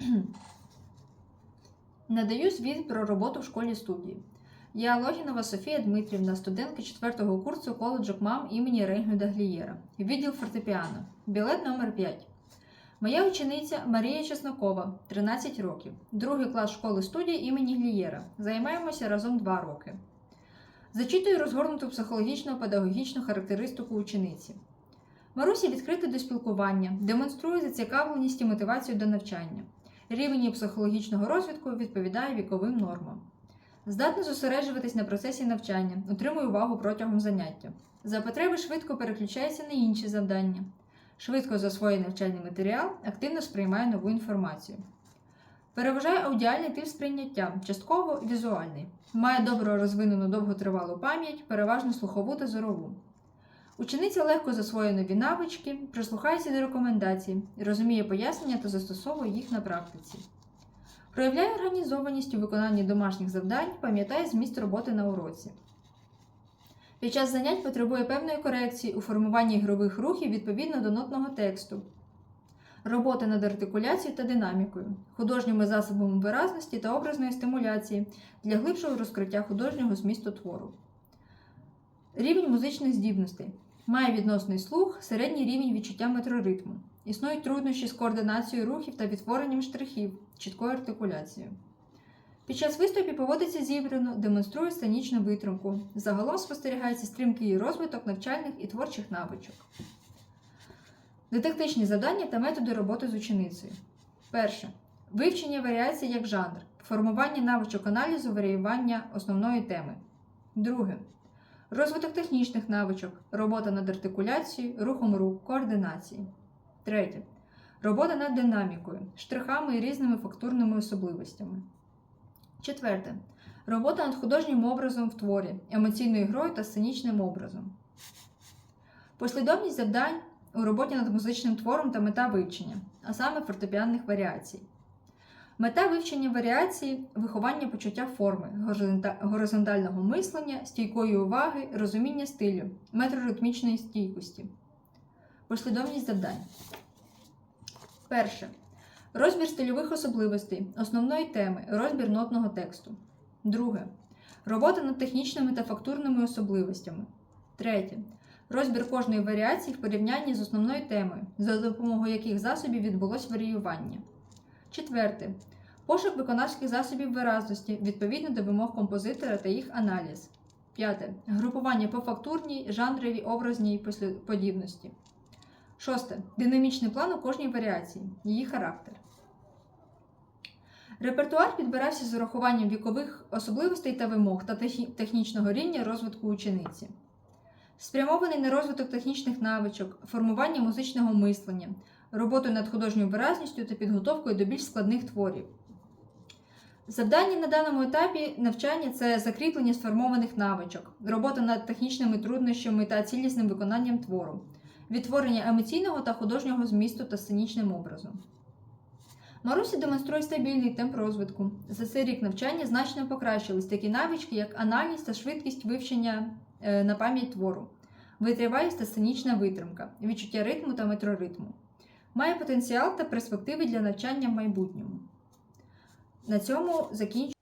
Надаю звіт про роботу в школі студії. Я Логінова Софія Дмитрівна, студентка 4 курсу коледжу МАМ імені Рейнгюда Глієра, відділ фортепіано, білет номер 5 Моя учениця Марія Чеснокова, 13 років, другий клас школи студії імені Глієра. Займаємося разом 2 роки. Зачитую розгорнуту психологічно педагогічну характеристику учениці. Маруся відкрита до спілкування, демонструє зацікавленість і мотивацію до навчання. Рівень психологічного розвитку відповідає віковим нормам. Здатна зосереджуватись на процесі навчання, утримує увагу протягом заняття. За потреби швидко переключається на інші завдання. Швидко засвоює навчальний матеріал, активно сприймає нову інформацію. Переважає аудіальний тип сприйняття, частково візуальний. Має добре розвинену довготривалу пам'ять, переважно слухову та зорову. Учениця легко засвоює нові навички, прислухається до рекомендацій, розуміє пояснення та застосовує їх на практиці. Проявляє організованість у виконанні домашніх завдань, пам'ятає зміст роботи на уроці. Під час занять потребує певної корекції у формуванні ігрових рухів відповідно до нотного тексту, роботи над артикуляцією та динамікою, художніми засобами виразності та образної стимуляції для глибшого розкриття художнього змісту твору. Рівень музичних здібностей. Має відносний слух, середній рівень відчуття метроритму. Існують труднощі з координацією рухів та відтворенням штрихів, чіткою артикуляцією. Під час виступів поводиться зібрано, демонструє сценічну витримку. Загалом спостерігається стрімкий розвиток навчальних і творчих навичок. Дидактичні завдання та методи роботи з ученицею. Перше. Вивчення варіацій як жанр, формування навичок аналізу варіювання основної теми. Друге. Розвиток технічних навичок, робота над артикуляцією, рухом рук, координації. Третє. Робота над динамікою, штрихами і різними фактурними особливостями. Четверте. Робота над художнім образом в творі, емоційною грою та сценічним образом. Послідовність завдань у роботі над музичним твором та мета вивчення, а саме фортепіанних варіацій. Мета вивчення варіації виховання почуття форми, горизонтального мислення, стійкої уваги, розуміння стилю, метроритмічної стійкості. Послідовність завдань. Перше. Розбір стильових особливостей, основної теми, розбір нотного тексту. Друге. Робота над технічними та фактурними особливостями. Третє. Розбір кожної варіації в порівнянні з основною темою, за допомогою яких засобів відбулось варіювання. Четверте. Пошук виконавських засобів виразності відповідно до вимог композитора та їх аналіз. П'яте. Групування по фактурній, жанровій, образній послідовності. Шосте. Динамічний план у кожній варіації, її характер. Репертуар підбирався з урахуванням вікових особливостей та вимог та технічного рівня розвитку учениці. Спрямований на розвиток технічних навичок, формування музичного мислення, роботу над художньою виразністю та підготовкою до більш складних творів. Завдання на даному етапі навчання це закріплення сформованих навичок, робота над технічними труднощами та цілісним виконанням твору, відтворення емоційного та художнього змісту та сценічним образом. Маруся демонструє стабільний темп розвитку. За цей рік навчання значно покращились такі навички, як аналіз та швидкість вивчення е, на пам'ять твору, витривалість та сценічна витримка, відчуття ритму та метроритму. Має потенціал та перспективи для навчання в майбутньому. На цьому закінчую.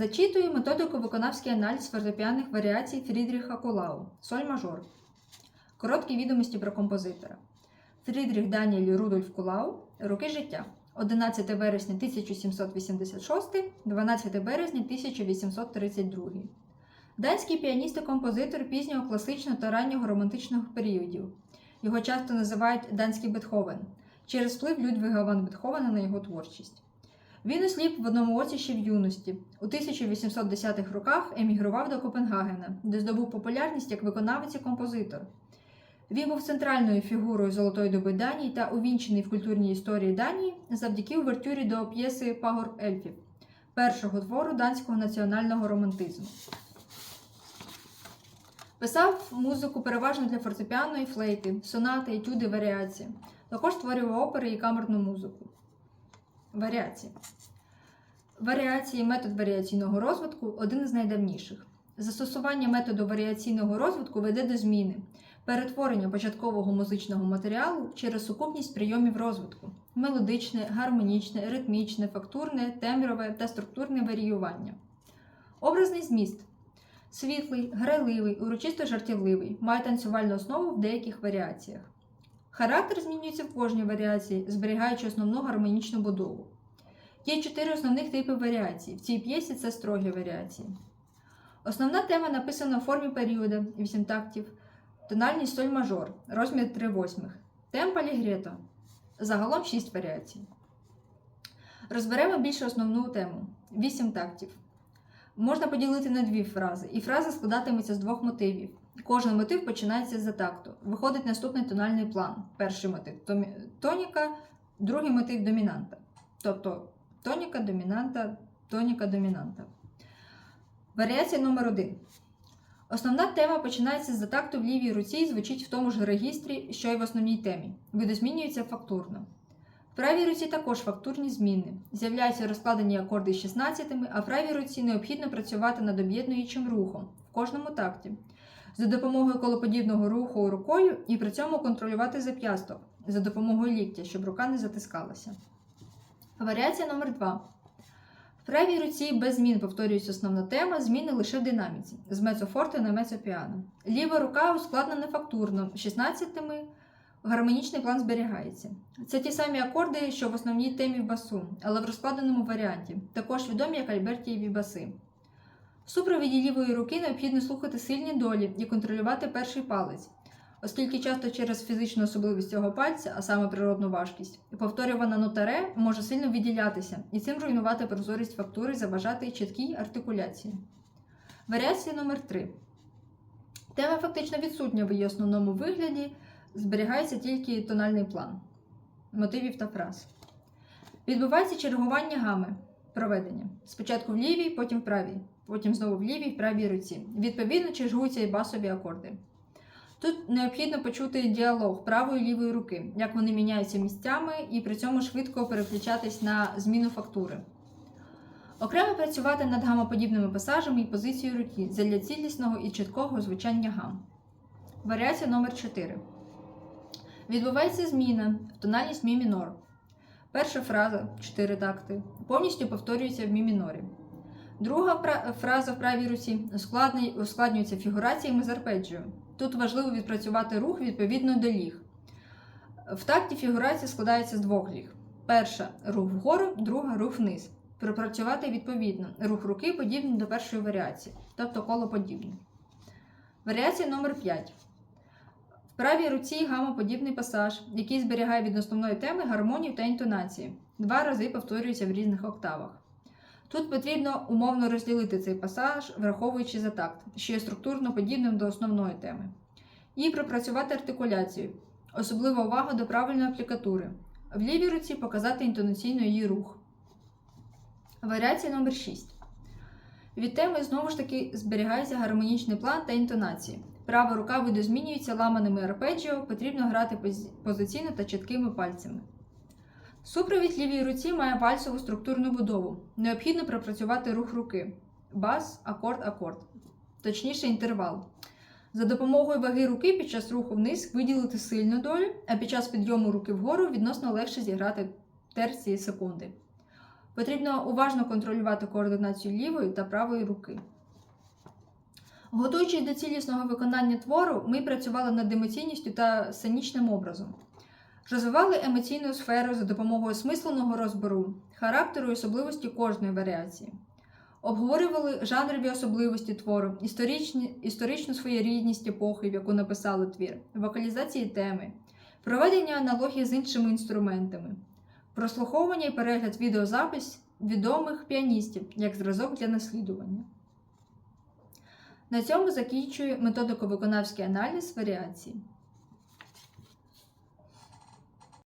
Зачитую методику виконавський аналіз фортепіаних варіацій Фрідріха Кулау. Соль мажор. Короткі відомості про композитора. Фрідріх Даніель Рудольф Кулау. Роки життя. 11 вересня 1786, 12 березня 1832. Данський піаніст і композитор пізнього класичного та раннього романтичного періодів. Його часто називають данський Бетховен через вплив Людвіга ван Бетховена на його творчість. Він осліп в одному оці ще в юності. У 1810-х роках емігрував до Копенгагена, де здобув популярність як виконавець і композитор. Він був центральною фігурою золотої доби Данії та увінчений в культурній історії Данії завдяки увертюрі до п'єси Пагор Ельфів, першого твору данського національного романтизму. Писав музику переважно для фортепіано і флейти, сонати, етюди, варіації. Також створював опери і камерну музику. Варіації. Варіації метод варіаційного розвитку один із найдавніших. Застосування методу варіаційного розвитку веде до зміни, перетворення початкового музичного матеріалу через сукупність прийомів розвитку мелодичне, гармонічне, ритмічне, фактурне, темброве та структурне варіювання. Образний зміст. Світлий, грайливий, урочисто жартівливий, має танцювальну основу в деяких варіаціях. Характер змінюється в кожній варіації, зберігаючи основну гармонічну будову. Є чотири основних типи варіацій. В цій п'єсі це строгі варіації. Основна тема написана у формі періода 8 тактів, тональність соль мажор, розмір 3 восьмих, темп алігрето. Загалом 6 варіацій. Розберемо більше основну тему 8 тактів. Можна поділити на дві фрази, і фраза складатиметься з двох мотивів. Кожен мотив починається з такту. Виходить наступний тональний план. Перший мотив тоніка, другий мотив домінанта. Тобто тоніка, домінанта, тоніка, домінанта. Варіація номер 1 Основна тема починається з такту в лівій руці і звучить в тому ж регістрі, що й в основній темі. Видозмінюється фактурно. В правій руці також фактурні зміни. З'являються розкладені акорди з 16, а в правій руці необхідно працювати над об'єднуючим рухом в кожному такті. За допомогою колоподібного руху рукою і при цьому контролювати зап'ясток за допомогою ліктя, щоб рука не затискалася. Варіація номер 2 В правій руці без змін повторюється основна тема, зміни лише в динаміці з мецофорте на мецопіано. Ліва рука ускладнена фактурно 16-ми гармонічний план зберігається. Це ті самі акорди, що в основній темі басу, але в розкладеному варіанті, також відомі як Альбертієві баси. Супровіді лівої руки необхідно слухати сильні долі і контролювати перший палець, оскільки часто через фізичну особливість цього пальця, а саме природну важкість, повторювана нота ре може сильно відділятися і цим руйнувати прозорість фактури, заважати чіткій артикуляції. Варіація номер 3 Тема фактично відсутня в її основному вигляді, зберігається тільки тональний план мотивів та фраз. Відбувається чергування гами проведення. Спочатку в лівій, потім в правій, потім знову в лівій, в правій руці. Відповідно, чергуються і басові акорди. Тут необхідно почути діалог правої і лівої руки, як вони міняються місцями, і при цьому швидко переключатись на зміну фактури. Окремо працювати над гамоподібними пасажами і позицією руки для цілісного і чіткого звучання гам. Варіація номер 4 Відбувається зміна в тональність мі мінор. Перша фраза 4 такти повністю повторюється в мі мінорі. Друга фраза в правій руці ускладнюється фігураціями з арпеджіо. Тут важливо відпрацювати рух відповідно до ліг. В такті фігурація складається з двох ліг. Перша рух вгору, друга рух вниз. Пропрацювати відповідно. Рух руки подібний до першої варіації, тобто колоподібний. Варіація номер 5. Правій руці гамоподібний пасаж, який зберігає від основної теми гармонію та інтонації. Два рази повторюється в різних октавах. Тут потрібно умовно розділити цей пасаж, враховуючи за такт, що є структурно подібним до основної теми. І пропрацювати артикуляцію, особлива увага до правильної аплікатури. В лівій руці показати інтонаційно її рух. Варіація номер 6. Від теми знову ж таки зберігається гармонічний план та інтонації. Права рука видозмінюється ламаними арпеджіо, потрібно грати позиційно та чіткими пальцями. Супровід лівій руці має пальцеву структурну будову. Необхідно пропрацювати рух руки. Бас, акорд, акорд. Точніше, інтервал. За допомогою ваги руки під час руху вниз виділити сильну долю, а під час підйому руки вгору відносно легше зіграти терції секунди. Потрібно уважно контролювати координацію лівої та правої руки. Готуючись до цілісного виконання твору, ми працювали над емоційністю та сценічним образом. Розвивали емоційну сферу за допомогою смисленого розбору, характеру і особливості кожної варіації. Обговорювали жанрові особливості твору, історичні, історичну своєрідність епохи, в яку написали твір, вокалізації теми, проведення аналогії з іншими інструментами, прослуховування і перегляд відеозапис відомих піаністів як зразок для наслідування. На цьому закінчую методико-виконавський аналіз варіацій.